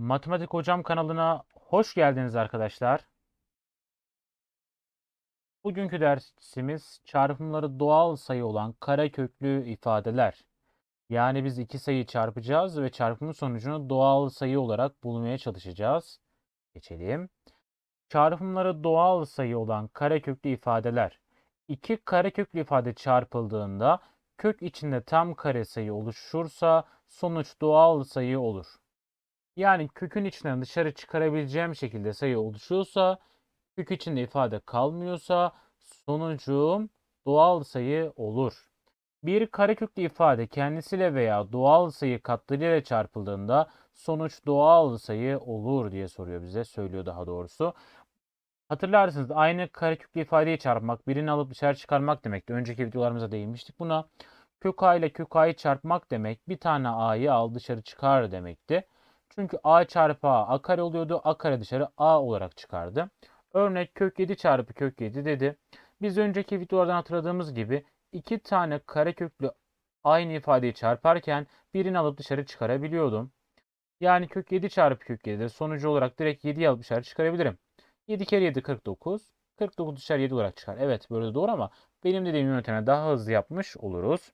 Matematik Hocam kanalına hoş geldiniz arkadaşlar. Bugünkü dersimiz çarpımları doğal sayı olan kareköklü ifadeler. Yani biz iki sayıyı çarpacağız ve çarpımın sonucunu doğal sayı olarak bulmaya çalışacağız. Geçelim. Çarpımları doğal sayı olan kareköklü ifadeler. İki kareköklü ifade çarpıldığında kök içinde tam kare sayı oluşursa sonuç doğal sayı olur. Yani kökün içinden dışarı çıkarabileceğim şekilde sayı oluşuyorsa, kök içinde ifade kalmıyorsa sonucum doğal sayı olur. Bir kareköklü ifade kendisiyle veya doğal sayı katlarıyla çarpıldığında sonuç doğal sayı olur diye soruyor bize, söylüyor daha doğrusu. Hatırlarsınız aynı kareköklü ifadeyi çarpmak, birini alıp dışarı çıkarmak demekti. Önceki videolarımızda değinmiştik buna. Kök a ile kök a'yı çarpmak demek bir tane a'yı al dışarı çıkar demekti. Çünkü a çarpı a a kare oluyordu. a kare dışarı a olarak çıkardı. Örnek kök 7 çarpı kök 7 dedi. Biz önceki videolardan hatırladığımız gibi iki tane kareköklü aynı ifadeyi çarparken birini alıp dışarı çıkarabiliyordum. Yani kök 7 çarpı kök 7'de sonucu olarak direkt 7'yi alıp dışarı çıkarabilirim. 7 kere 7 49. 49 dışarı 7 olarak çıkar. Evet böyle doğru ama benim dediğim yönteme daha hızlı yapmış oluruz.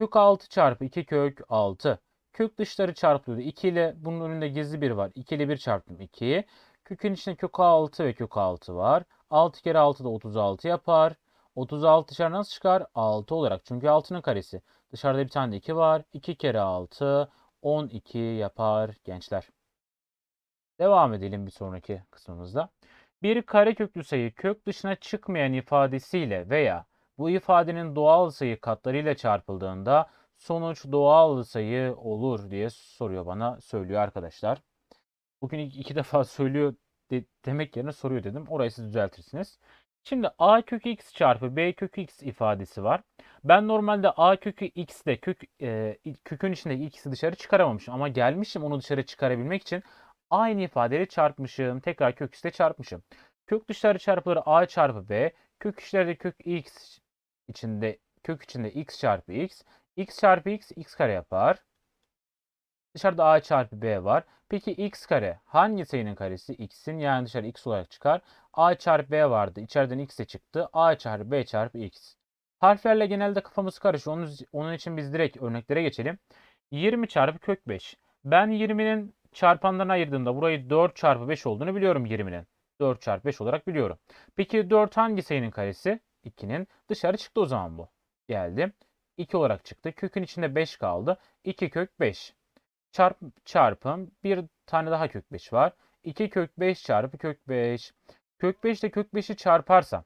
Kök 6 çarpı 2 kök 6. Kök dışları çarpılıyordu. 2 ile bunun önünde gizli bir var. 2 ile 1 çarptım 2. Kökün içinde kök 6 ve kök 6 var. 6 kere 6 da 36 yapar. 36 dışarı nasıl çıkar? 6 olarak. Çünkü 6'nın karesi. Dışarıda bir tane de 2 var. 2 kere 6 12 yapar gençler. Devam edelim bir sonraki kısmımızda. Bir kareköklü sayı kök dışına çıkmayan ifadesiyle veya bu ifadenin doğal sayı katlarıyla çarpıldığında sonuç doğal sayı olur diye soruyor bana, söylüyor arkadaşlar. Bugün iki, defa söylüyor de, demek yerine soruyor dedim. Orayı siz düzeltirsiniz. Şimdi a kökü x çarpı b kökü x ifadesi var. Ben normalde a kökü x de kök, e, kökün içindeki x'i dışarı çıkaramamışım. Ama gelmişim onu dışarı çıkarabilmek için aynı ifadeleri çarpmışım. Tekrar kök x'le çarpmışım. Kök dışarı çarpılır a çarpı b. Kök içlerde kök x içinde kök içinde x çarpı x. x çarpı x x kare yapar. Dışarıda a çarpı b var. Peki x kare hangi sayının karesi? x'in yani dışarı x olarak çıkar. a çarpı b vardı. İçeriden x de çıktı. a çarpı b çarpı x. Harflerle genelde kafamız karışıyor. Onun, onun için biz direkt örneklere geçelim. 20 çarpı kök 5. Ben 20'nin çarpanlarına ayırdığımda burayı 4 çarpı 5 olduğunu biliyorum 20'nin. 4 çarpı 5 olarak biliyorum. Peki 4 hangi sayının karesi? 2'nin. Dışarı çıktı o zaman bu. Geldi. 2 olarak çıktı. Kökün içinde 5 kaldı. 2 kök 5. Çarp, çarpım. Bir tane daha kök 5 var. 2 kök 5 çarpı kök 5. Kök 5 ile kök 5'i çarparsam.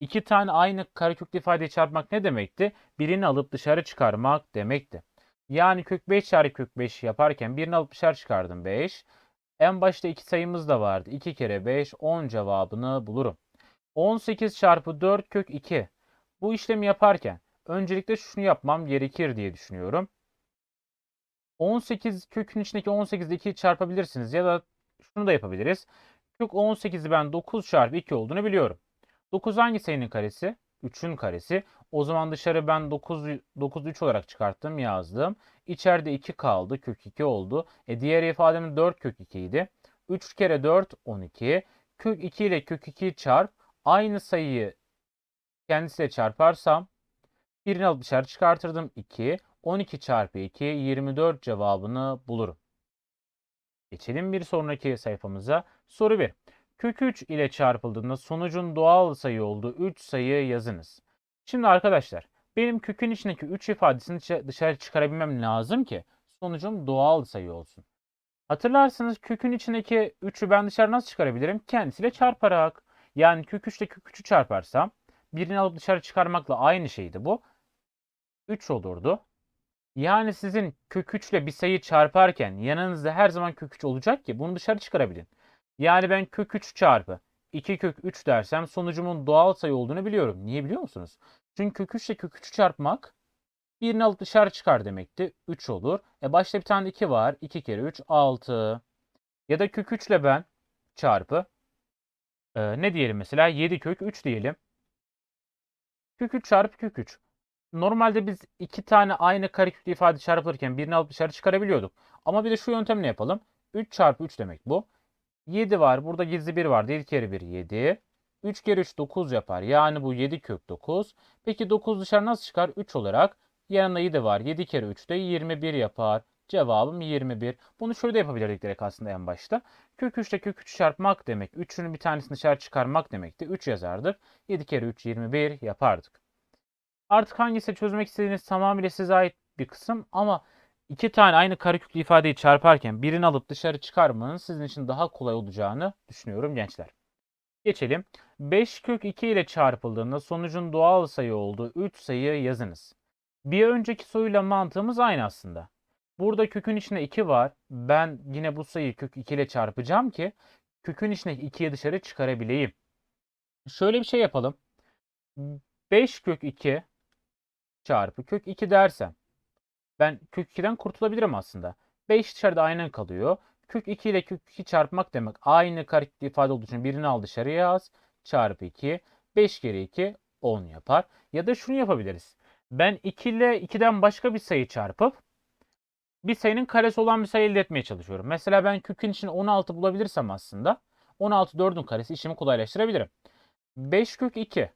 iki tane aynı kareköklü ifadeyi çarpmak ne demekti? Birini alıp dışarı çıkarmak demekti. Yani kök 5 çarpı kök 5 yaparken birini alıp dışarı çıkardım 5. En başta iki sayımız da vardı. 2 kere 5 10 cevabını bulurum. 18 çarpı 4 kök 2. Bu işlemi yaparken öncelikle şunu yapmam gerekir diye düşünüyorum. 18 kökün içindeki 18'de 2'yi çarpabilirsiniz ya da şunu da yapabiliriz. Kök 18'i ben 9 çarpı 2 olduğunu biliyorum. 9 hangi sayının karesi? 3'ün karesi. O zaman dışarı ben 9, 9 3 olarak çıkarttım yazdım. İçeride 2 kaldı. Kök 2 oldu. E diğer ifademin 4 kök 2 idi. 3 kere 4 12. Kök 2 ile kök 2 çarp. Aynı sayıyı kendisiyle çarparsam birini dışarı çıkartırdım 2. 12 çarpı 2 24 cevabını bulurum. Geçelim bir sonraki sayfamıza. Soru 1. Kök 3 ile çarpıldığında sonucun doğal sayı olduğu 3 sayı yazınız. Şimdi arkadaşlar benim kökün içindeki 3 ifadesini dışarı çıkarabilmem lazım ki sonucum doğal sayı olsun. Hatırlarsanız kökün içindeki 3'ü ben dışarı nasıl çıkarabilirim? Kendisiyle çarparak. Yani kök 3 ile kök 3'ü çarparsam birini alıp dışarı çıkarmakla aynı şeydi bu. 3 olurdu. Yani sizin kök 3 ile bir sayı çarparken yanınızda her zaman kök 3 olacak ki bunu dışarı çıkarabilin. Yani ben kök 3 çarpı 2 kök 3 dersem sonucumun doğal sayı olduğunu biliyorum. Niye biliyor musunuz? Çünkü kök 3 ile kök 3'ü çarpmak birini alıp dışarı çıkar demekti. 3 olur. E başta bir tane 2 var. 2 kere 3 6. Ya da kök 3 ile ben çarpı e, ne diyelim mesela 7 kök 3 diyelim. Kök 3 çarpı kök 3. Normalde biz iki tane aynı kareköklü ifade çarpılırken birini alıp dışarı çıkarabiliyorduk. Ama bir de şu yöntemle yapalım. 3 çarpı 3 demek bu. 7 var. Burada gizli 1 var. 7 kere 1 7. 3 kere 3 9 yapar. Yani bu 7 kök 9. Peki 9 dışarı nasıl çıkar? 3 olarak. Yanında 7 var. 7 kere 3 de 21 yapar. Cevabım 21. Bunu şöyle de yapabilirdik direkt aslında en başta. Kök 3 ile kök 3 çarpmak demek. 3'ün bir tanesini dışarı çıkarmak demekti. 3 yazardık. 7 kere 3 21 yapardık. Artık hangisi çözmek istediğiniz tamamıyla size ait bir kısım ama iki tane aynı kareköklü ifadeyi çarparken birini alıp dışarı çıkarmanın sizin için daha kolay olacağını düşünüyorum gençler. Geçelim. 5 kök 2 ile çarpıldığında sonucun doğal sayı olduğu 3 sayı yazınız. Bir önceki soruyla mantığımız aynı aslında. Burada kökün içinde 2 var. Ben yine bu sayıyı kök 2 ile çarpacağım ki kökün içine 2'yi dışarı çıkarabileyim. Şöyle bir şey yapalım. 5 kök 2 çarpı kök 2 dersem ben kök 2'den kurtulabilirim aslında. 5 dışarıda aynen kalıyor. Kök 2 ile kök 2 çarpmak demek aynı karekli ifade olduğu için birini al dışarıya yaz. Çarpı 2. 5 kere 2 10 yapar. Ya da şunu yapabiliriz. Ben 2 ile 2'den başka bir sayı çarpıp bir sayının karesi olan bir sayı elde etmeye çalışıyorum. Mesela ben kökün içine 16 bulabilirsem aslında 16 4'ün karesi işimi kolaylaştırabilirim. 5 kök 2.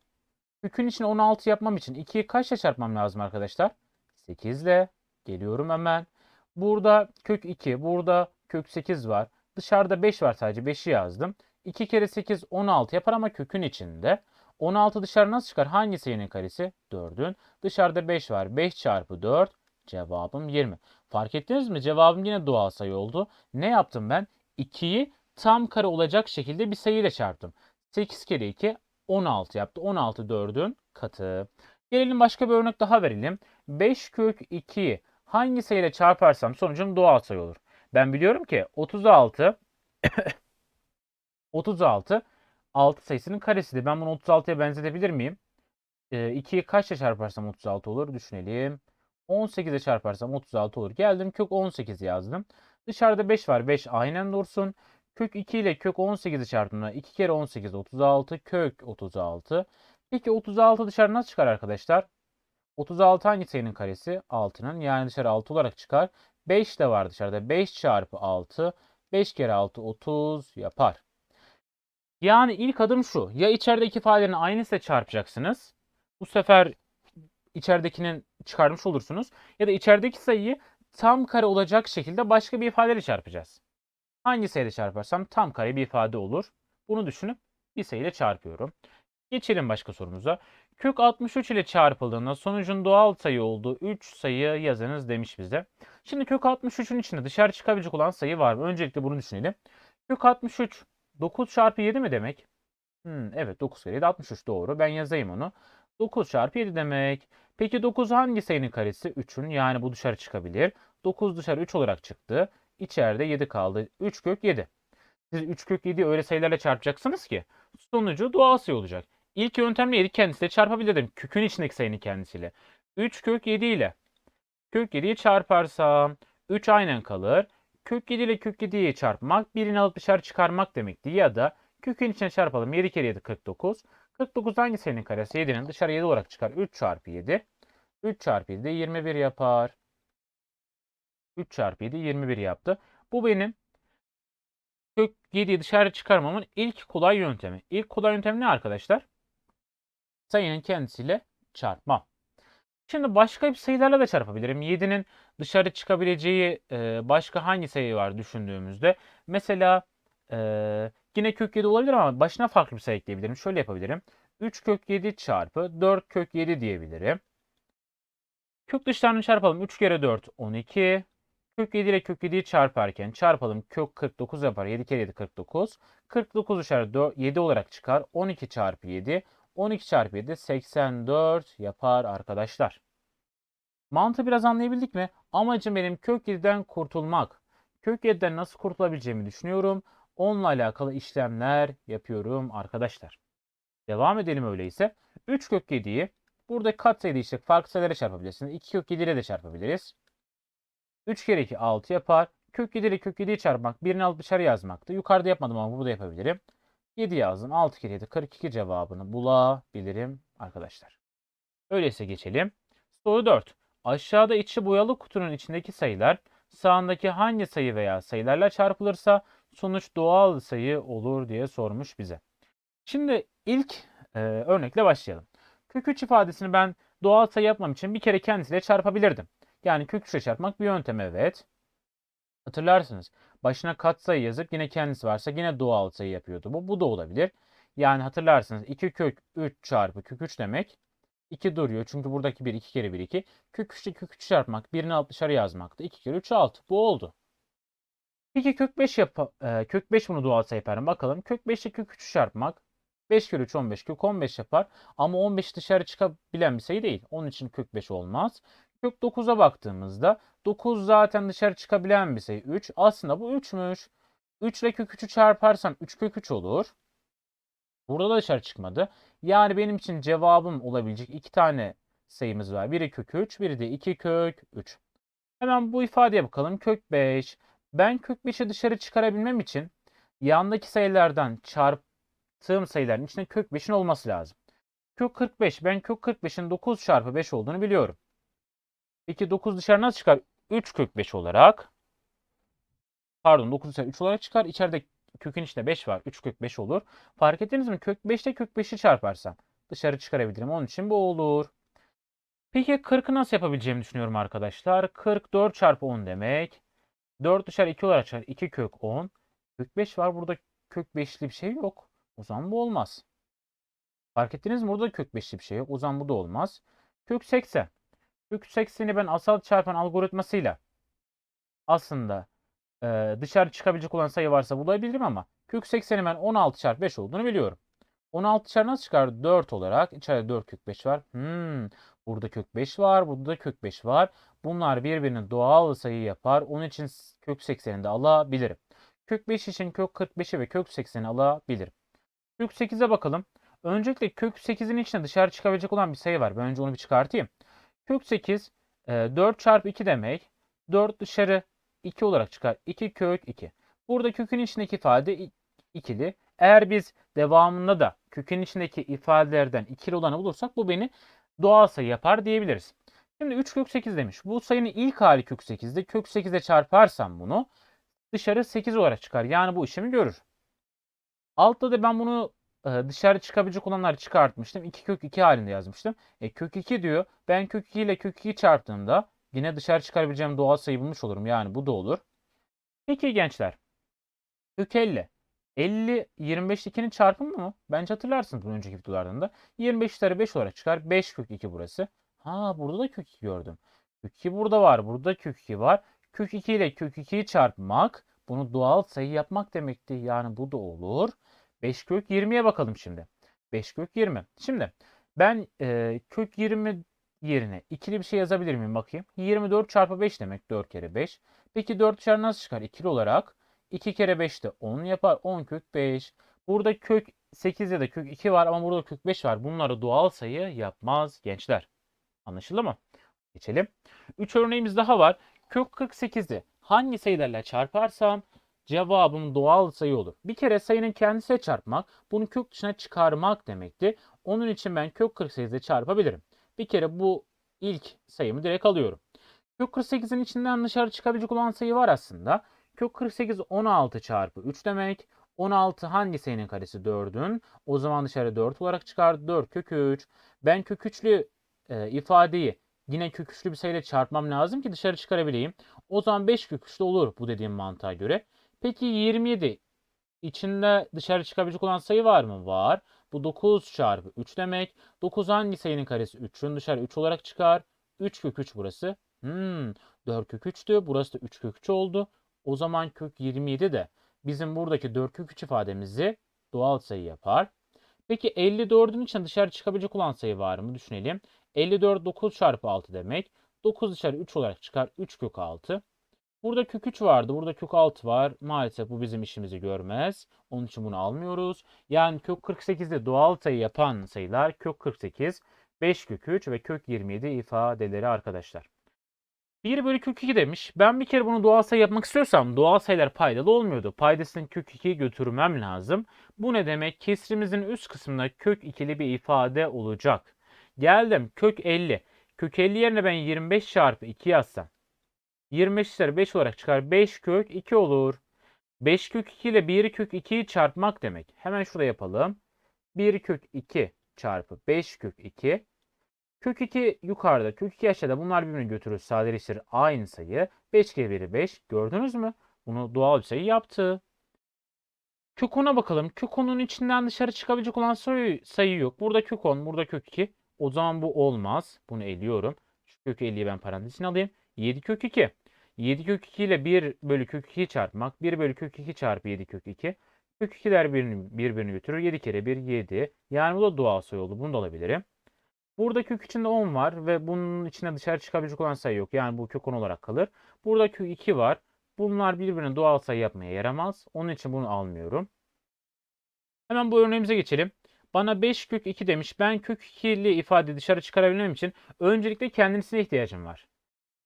Kökün içine 16 yapmam için 2'yi kaçla çarpmam lazım arkadaşlar? 8 ile. Geliyorum hemen. Burada kök 2, burada kök 8 var. Dışarıda 5 var sadece 5'i yazdım. 2 kere 8 16 yapar ama kökün içinde. 16 dışarı nasıl çıkar? Hangi sayının karesi? 4'ün. Dışarıda 5 var. 5 çarpı 4 cevabım 20. Fark ettiniz mi? Cevabım yine doğal sayı oldu. Ne yaptım ben? 2'yi tam kare olacak şekilde bir sayıyla çarptım. 8 kere 2 16 yaptı. 16 4'ün katı. Gelelim başka bir örnek daha verelim. 5 kök 2'yi hangi sayıyla çarparsam sonucum doğal sayı olur. Ben biliyorum ki 36 36 6 sayısının karesidir. Ben bunu 36'ya benzetebilir miyim? E, 2'yi kaçla çarparsam 36 olur? Düşünelim. 18'e çarparsam 36 olur. Geldim kök 18 yazdım. Dışarıda 5 var. 5 aynen dursun. Kök 2 ile kök 18'i çarptığımda 2 kere 18 36 kök 36. Peki 36 dışarı nasıl çıkar arkadaşlar? 36 hangi sayının karesi? 6'nın. Yani dışarı 6 olarak çıkar. 5 de var dışarıda. 5 çarpı 6. 5 kere 6 30 yapar. Yani ilk adım şu. Ya içerideki ifadelerin aynısıyla çarpacaksınız. Bu sefer içeridekinin çıkarmış olursunuz. Ya da içerideki sayıyı tam kare olacak şekilde başka bir ifadeyle çarpacağız. Hangi sayıyla çarparsam tam kare bir ifade olur. Bunu düşünüp bir sayıyla çarpıyorum. Geçelim başka sorumuza. Kök 63 ile çarpıldığında sonucun doğal sayı olduğu 3 sayı yazınız demiş bize. Şimdi kök 63'ün içinde dışarı çıkabilecek olan sayı var mı? Öncelikle bunu düşünelim. Kök 63 9 çarpı 7 mi demek? Hmm, evet 9 kere 7 63 doğru. Ben yazayım onu. 9 çarpı 7 demek. Peki 9 hangi sayının karesi? 3'ün yani bu dışarı çıkabilir. 9 dışarı 3 olarak çıktı. İçeride 7 kaldı. 3 kök 7. Siz 3 kök 7'yi öyle sayılarla çarpacaksınız ki sonucu doğal sayı olacak. İlk yöntemle 7 kendisiyle çarpabilirim. Kökün içindeki sayının kendisiyle. 3 kök 7 ile kök 7'yi çarparsam 3 aynen kalır. Kök 7 ile kök 7'yi çarpmak birini alıp dışarı çıkarmak demekti. Ya da kökün içine çarpalım. 7 kere 7 49. 49 hangi sayının karesi? 7'nin dışarı 7 olarak çıkar. 3 çarpı 7. 3 çarpı 7 de 21 yapar. 3 çarpı 7 21 yaptı. Bu benim kök 7'yi dışarı çıkarmamın ilk kolay yöntemi. İlk kolay yöntem ne arkadaşlar? Sayının kendisiyle çarpma. Şimdi başka bir sayılarla da çarpabilirim. 7'nin dışarı çıkabileceği e, başka hangi sayı var düşündüğümüzde. Mesela e, yine kök 7 olabilir ama başına farklı bir sayı ekleyebilirim. Şöyle yapabilirim. 3 kök 7 çarpı 4 kök 7 diyebilirim. Kök dışlarını çarpalım. 3 kere 4 12. Kök 7 ile kök 7'yi çarparken çarpalım. Kök 49 yapar. 7 kere 7 49. 49 dışarı 4, 7 olarak çıkar. 12 çarpı 7. 12 çarpı 7 84 yapar arkadaşlar. Mantığı biraz anlayabildik mi? Amacım benim kök 7'den kurtulmak. Kök 7'den nasıl kurtulabileceğimi düşünüyorum. Onunla alakalı işlemler yapıyorum arkadaşlar. Devam edelim öyleyse. 3 kök 7'yi burada katsayıda işte farklı sayılara çarpabilirsiniz. 2 kök 7 ile de çarpabiliriz. 3 kere 2 6 yapar. Kök 7 ile kök 7'yi çarpmak birini alıp dışarı yazmaktı. Yukarıda yapmadım ama burada yapabilirim. 7 yazdım. 6 kere 7 42 cevabını bulabilirim arkadaşlar. Öyleyse geçelim. Soru 4. Aşağıda içi boyalı kutunun içindeki sayılar sağındaki hangi sayı veya sayılarla çarpılırsa sonuç doğal sayı olur diye sormuş bize. Şimdi ilk e, örnekle başlayalım. Kök 3 ifadesini ben doğal sayı yapmam için bir kere kendisiyle çarpabilirdim. Yani kök 3'e çarpmak bir yöntem evet. Hatırlarsınız. Başına katsayı yazıp yine kendisi varsa yine doğal sayı yapıyordu. Bu, bu da olabilir. Yani hatırlarsınız 2 kök 3 çarpı kök 3 demek 2 duruyor. Çünkü buradaki 1 2 kere 1 2. Kök 3'te kök 3 çarpmak birini alt dışarı yazmaktı. 2 kere 3 6. Bu oldu. Peki kök 5 yap e, kök 5 bunu doğal sayı yapar mı? Bakalım. Kök 5 ile kök 3 çarpmak 5 kere 3 15 kök 15 yapar. Ama 15 dışarı çıkabilen bir sayı değil. Onun için kök 5 olmaz. Kök 9'a baktığımızda 9 zaten dışarı çıkabilen bir sayı 3. Aslında bu 3'müş. 3 ile kök 3'ü çarparsam 3 kök 3 olur. Burada da dışarı çıkmadı. Yani benim için cevabım olabilecek iki tane sayımız var. Biri kök 3, biri de 2 kök 3. Hemen bu ifadeye bakalım. Kök 5. Ben kök 5'i dışarı çıkarabilmem için yandaki sayılardan çarptığım sayıların içinde kök 5'in olması lazım. Kök 45. Ben kök 45'in 9 çarpı 5 olduğunu biliyorum. Peki 9 dışarı nasıl çıkar? 3 kök 5 olarak. Pardon 9 dışarı 3 olarak çıkar. İçeride kökün içinde 5 var. 3 kök 5 olur. Fark ettiniz mi? Kök 5 ile kök 5'i çarparsam dışarı çıkarabilirim. Onun için bu olur. Peki 40'ı nasıl yapabileceğimi düşünüyorum arkadaşlar. 44 çarpı 10 demek. 4 dışarı 2 olarak çıkar. 2 kök 10. Kök 5 var. Burada kök 5'li bir şey yok. O zaman bu olmaz. Fark ettiniz mi? Burada kök 5'li bir şey yok. O zaman bu da olmaz. Kök 80. 80'i ben asal çarpan algoritmasıyla aslında e, dışarı çıkabilecek olan sayı varsa bulabilirim ama kök 80'i ben 16 çarpı 5 olduğunu biliyorum. 16 dışarı nasıl çıkar? 4 olarak. İçeride 4 kök 5 var. Hmm, burada kök 5 var. Burada da kök 5 var. Bunlar birbirinin doğal sayı yapar. Onun için kök 80'i de alabilirim. Kök 5 için kök 45'i ve kök 80'i alabilirim. Kök 8'e bakalım. Öncelikle kök 8'in içine dışarı çıkabilecek olan bir sayı var. Ben önce onu bir çıkartayım. Kök 8 4 çarpı 2 demek. 4 dışarı 2 olarak çıkar. 2 kök 2. Burada kökün içindeki ifade ikili. Eğer biz devamında da kökün içindeki ifadelerden ikili olanı bulursak bu beni doğal sayı yapar diyebiliriz. Şimdi 3 kök 8 demiş. Bu sayının ilk hali kök 8'de. Kök 8'e çarparsam bunu dışarı 8 olarak çıkar. Yani bu işimi görür. Altta da ben bunu dışarı çıkabilecek olanları çıkartmıştım. 2 kök 2 halinde yazmıştım. E, kök 2 diyor. Ben kök 2 ile kök 2'yi çarptığımda yine dışarı çıkarabileceğim doğal sayı bulmuş olurum. Yani bu da olur. Peki gençler. Kök 50. 50 25 2'nin çarpımı mı? Bence hatırlarsınız bunu önceki videolardan da. 25 üzeri 5 olarak çıkar. 5 kök 2 burası. Ha burada da kök 2 gördüm. Kök 2 burada var. Burada kök 2 var. Kök 2 ile kök 2'yi çarpmak bunu doğal sayı yapmak demekti. Yani bu da olur. 5 kök 20'ye bakalım şimdi. 5 kök 20. Şimdi ben e, kök 20 yerine ikili bir şey yazabilir miyim bakayım. 24 çarpı 5 demek 4 kere 5. Peki 4 dışarı nasıl çıkar? İkili olarak 2 kere 5 de 10 yapar. 10 kök 5. Burada kök 8 ya da kök 2 var ama burada kök 5 var. Bunları doğal sayı yapmaz gençler. Anlaşıldı mı? Geçelim. 3 örneğimiz daha var. Kök 48'i hangi sayılarla çarparsam cevabım doğal sayı olur. Bir kere sayının kendisiyle çarpmak, bunu kök dışına çıkarmak demekti. Onun için ben kök 48 ile çarpabilirim. Bir kere bu ilk sayımı direkt alıyorum. Kök 48'in içinden dışarı çıkabilecek olan sayı var aslında. Kök 48 16 çarpı 3 demek. 16 hangi sayının karesi 4'ün? O zaman dışarı 4 olarak çıkar. 4 kök 3. Ben kök 3'lü e, ifadeyi yine kök 3'lü bir sayıyla çarpmam lazım ki dışarı çıkarabileyim. O zaman 5 kök 3'lü olur bu dediğim mantığa göre. Peki 27 içinde dışarı çıkabilecek olan sayı var mı? Var. Bu 9 çarpı 3 demek. 9 hangi sayının karesi? 3'ün dışarı 3 olarak çıkar. 3 kök 3 burası. Hmm, 4 kök 3'tü. Burası da 3 kök 3 oldu. O zaman kök 27 de bizim buradaki 4 kök 3 ifademizi doğal sayı yapar. Peki 54'ün içinde dışarı çıkabilecek olan sayı var mı? Düşünelim. 54 9 çarpı 6 demek. 9 dışarı 3 olarak çıkar. 3 kök 6. Burada kök 3 vardı. Burada kök 6 var. Maalesef bu bizim işimizi görmez. Onun için bunu almıyoruz. Yani kök 48'de doğal sayı yapan sayılar kök 48, 5 kök 3 ve kök 27 ifadeleri arkadaşlar. 1 bölü kök 2 demiş. Ben bir kere bunu doğal sayı yapmak istiyorsam doğal sayılar paydalı olmuyordu. Paydasını kök 2'yi götürmem lazım. Bu ne demek? Kesrimizin üst kısmında kök ikili bir ifade olacak. Geldim kök 50. Kök 50 yerine ben 25 çarpı 2 yazsam. 25 üzeri 5 olarak çıkar. 5 kök 2 olur. 5 kök 2 ile 1 kök 2'yi çarpmak demek. Hemen şurada yapalım. 1 kök 2 çarpı 5 kök 2. Kök 2 yukarıda, kök 2 aşağıda. Bunlar birbirini götürür, sadeleştirir. Aynı sayı. 5 kere 1'i 5. Gördünüz mü? Bunu doğal bir sayı yaptı. Kök 10'a bakalım. Kök 10'un içinden dışarı çıkabilecek olan sayı, sayı yok. Burada kök 10, burada kök 2. O zaman bu olmaz. Bunu eliyorum. Şu kök 50'yi ben parantez içine alayım. 7 kök 2. 7 kök 2 ile 1 bölü kök 2'yi çarpmak. 1 bölü kök 2 çarpı 7 kök 2. Kök 2'ler birbirini, birbirini götürür. 7 kere 1 7. Yani bu da doğal sayı oldu. Bunu da alabilirim. Burada kök içinde 10 var ve bunun içine dışarı çıkabilecek olan sayı yok. Yani bu kök 10 olarak kalır. Burada kök 2 var. Bunlar birbirine doğal sayı yapmaya yaramaz. Onun için bunu almıyorum. Hemen bu örneğimize geçelim. Bana 5 kök 2 demiş. Ben kök 2'li ifade dışarı çıkarabilmem için öncelikle kendisine ihtiyacım var.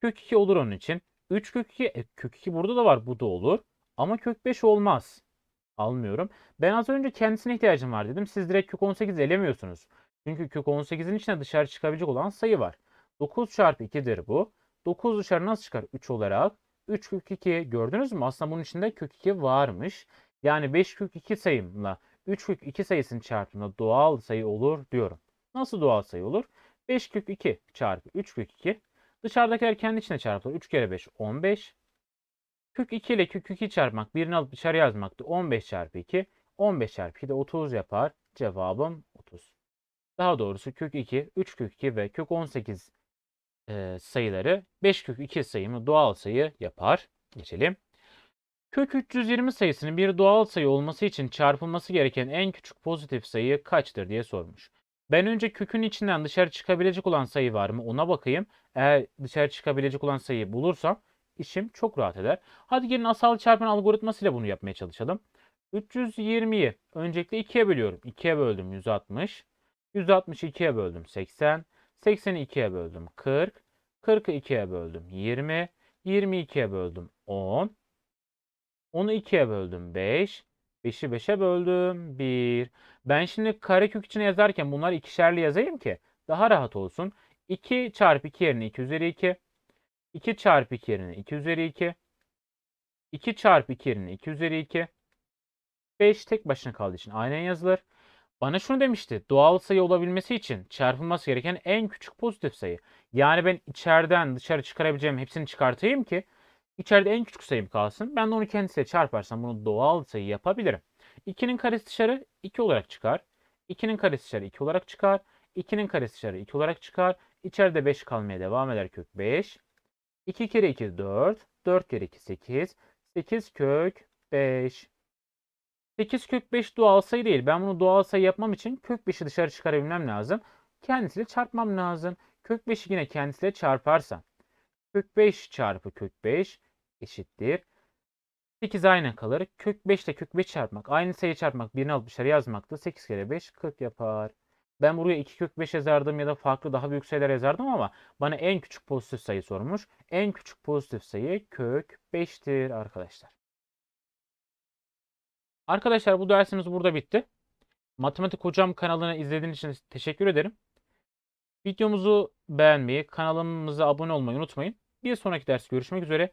Kök 2 olur onun için. 3 kök 2, e, kök 2 burada da var. Bu da olur. Ama kök 5 olmaz. Almıyorum. Ben az önce kendisine ihtiyacım var dedim. Siz direkt kök 18 elemiyorsunuz. Çünkü kök 18'in içine dışarı çıkabilecek olan sayı var. 9 çarpı 2'dir bu. 9 dışarı nasıl çıkar? 3 olarak. 3 kök 2 gördünüz mü? Aslında bunun içinde kök 2 varmış. Yani 5 kök 2 sayımla 3 kök 2 sayısının çarpımında doğal sayı olur diyorum. Nasıl doğal sayı olur? 5 kök 2 çarpı 3 kök 2. Dışarıdakiler kendi içine çarpılır. 3 kere 5 15. Kök 2 ile kök 2 çarpmak birini alıp dışarı yazmaktı. 15 çarpı 2. 15 çarpı 2 de 30 yapar. Cevabım 30. Daha doğrusu kök 2, 3 kök 2 ve kök 18 e, sayıları 5 kök 2 sayımı doğal sayı yapar. Geçelim. Kök 320 sayısının bir doğal sayı olması için çarpılması gereken en küçük pozitif sayı kaçtır diye sormuş. Ben önce kökün içinden dışarı çıkabilecek olan sayı var mı ona bakayım. Eğer dışarı çıkabilecek olan sayıyı bulursam işim çok rahat eder. Hadi gelin asal çarpma algoritmasıyla bunu yapmaya çalışalım. 320'yi öncelikle 2'ye bölüyorum. 2'ye böldüm 160. 160'ı 2'ye böldüm 80. 80'i 2'ye böldüm 40. 40'ı 2'ye böldüm 20. 20'yi 2'ye böldüm 10. Onu 2'ye böldüm 5. 5'i 5'e böldüm 1. Ben şimdi karekök içine yazarken bunları ikişerli yazayım ki daha rahat olsun. 2 çarpı 2 yerine 2 üzeri 2. 2 çarpı 2 yerine 2 üzeri 2. 2 çarpı 2 yerine 2 üzeri 2. 5 tek başına kaldığı için aynen yazılır. Bana şunu demişti. Doğal sayı olabilmesi için çarpılması gereken en küçük pozitif sayı. Yani ben içeriden dışarı çıkarabileceğim hepsini çıkartayım ki içeride en küçük sayım kalsın. Ben de onu kendisiyle çarparsam bunu doğal sayı yapabilirim. 2'nin karesi dışarı 2 olarak çıkar. 2'nin karesi dışarı 2 olarak çıkar. 2'nin karesi dışarı 2 olarak çıkar. İçeride 5 kalmaya devam eder kök 5. 2 kere 2 4. 4 kere 2 8. 8 kök 5. 8 kök 5 doğal sayı değil. Ben bunu doğal sayı yapmam için kök 5'i dışarı çıkarabilmem lazım. Kendisiyle çarpmam lazım. Kök 5'i yine kendisiyle çarparsam. Kök 5 çarpı kök 5 eşittir. 8 aynen kalır. Kök 5 ile kök 5 çarpmak. Aynı sayı çarpmak. Birini alıp dışarı yazmaktı. 8 kere 5 40 yapar. Ben buraya 2 kök 5 yazardım ya da farklı daha büyük sayılar yazardım ama bana en küçük pozitif sayı sormuş. En küçük pozitif sayı kök 5'tir arkadaşlar. Arkadaşlar bu dersimiz burada bitti. Matematik Hocam kanalını izlediğiniz için teşekkür ederim. Videomuzu beğenmeyi, kanalımıza abone olmayı unutmayın. Bir sonraki ders görüşmek üzere.